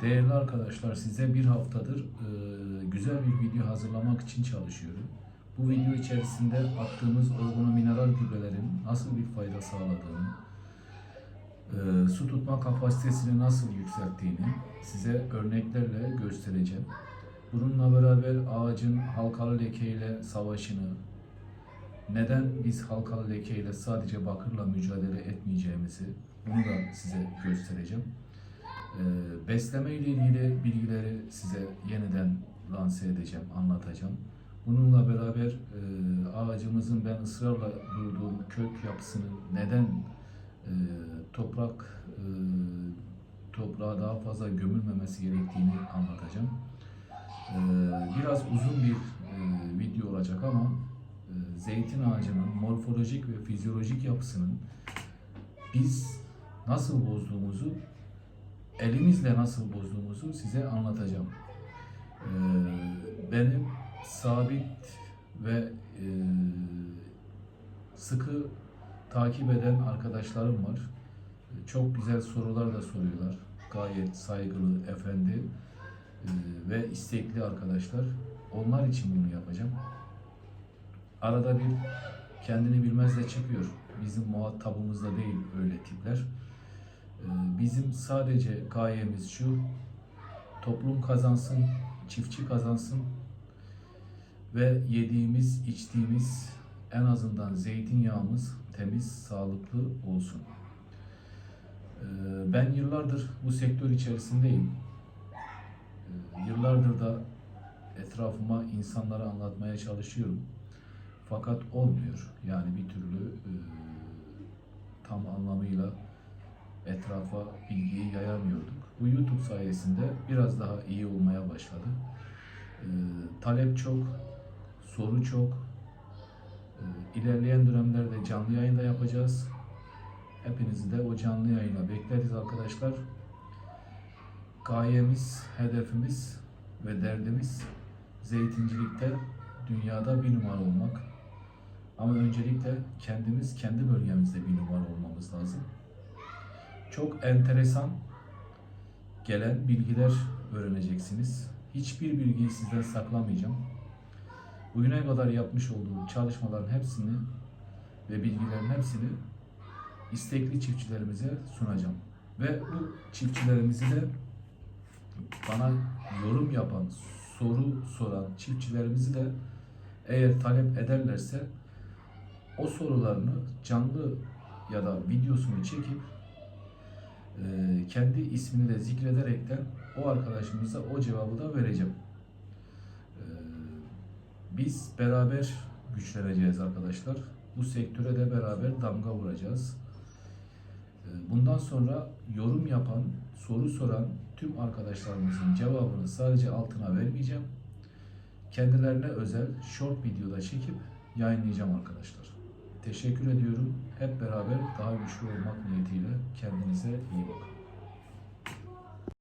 Değerli arkadaşlar size bir haftadır e, güzel bir video hazırlamak için çalışıyorum. Bu video içerisinde attığımız organomineral gübrelerin nasıl bir fayda sağladığını, e, su tutma kapasitesini nasıl yükselttiğini size örneklerle göstereceğim. Bununla beraber ağacın halkalı lekeyle savaşını, neden biz halkalı lekeyle sadece bakırla mücadele etmeyeceğimizi bunu da size göstereceğim. Ee, besleme ile ilgili bilgileri size yeniden lanse edeceğim, anlatacağım. Bununla beraber e, ağacımızın ben ısrarla durduğum kök yapısının neden e, toprak e, toprağa daha fazla gömülmemesi gerektiğini anlatacağım. Biraz uzun bir video olacak ama zeytin ağacının morfolojik ve fizyolojik yapısının biz nasıl bozduğumuzu elimizle nasıl bozduğumuzu size anlatacağım. Ee, benim sabit ve e, sıkı takip eden arkadaşlarım var. Çok güzel sorular da soruyorlar. Gayet saygılı, efendi e, ve istekli arkadaşlar. Onlar için bunu yapacağım. Arada bir kendini bilmez de çıkıyor. Bizim muhatabımızda değil öyle tipler. Ee, Bizim sadece gayemiz şu, toplum kazansın, çiftçi kazansın ve yediğimiz, içtiğimiz en azından zeytinyağımız temiz, sağlıklı olsun. Ee, Ben yıllardır bu sektör içerisindeyim. Ee, Yıllardır da etrafıma insanlara anlatmaya çalışıyorum. Fakat olmuyor. Yani bir türlü e, tam anlamıyla etrafa bilgiyi yayamıyorduk. Bu YouTube sayesinde biraz daha iyi olmaya başladı. Ee, talep çok, soru çok. Ee, ilerleyen dönemlerde canlı yayında yapacağız. Hepinizi de o canlı yayına bekleriz arkadaşlar. Gayemiz, hedefimiz ve derdimiz zeytincilikte dünyada bir numara olmak. Ama öncelikle kendimiz kendi bölgemizde bir numara olmamız lazım çok enteresan gelen bilgiler öğreneceksiniz. Hiçbir bilgiyi sizden saklamayacağım. Bugüne kadar yapmış olduğum çalışmaların hepsini ve bilgilerin hepsini istekli çiftçilerimize sunacağım. Ve bu çiftçilerimizi de bana yorum yapan, soru soran çiftçilerimizi de eğer talep ederlerse o sorularını canlı ya da videosunu çekip kendi ismini de zikrederekten o arkadaşımıza o cevabı da vereceğim. E, biz beraber güçleneceğiz arkadaşlar. Bu sektöre de beraber damga vuracağız. E, bundan sonra yorum yapan, soru soran tüm arkadaşlarımızın cevabını sadece altına vermeyeceğim. Kendilerine özel short videoda çekip yayınlayacağım arkadaşlar. Teşekkür ediyorum. Hep beraber daha güçlü olmak niyetiyle kendinize iyi bakın.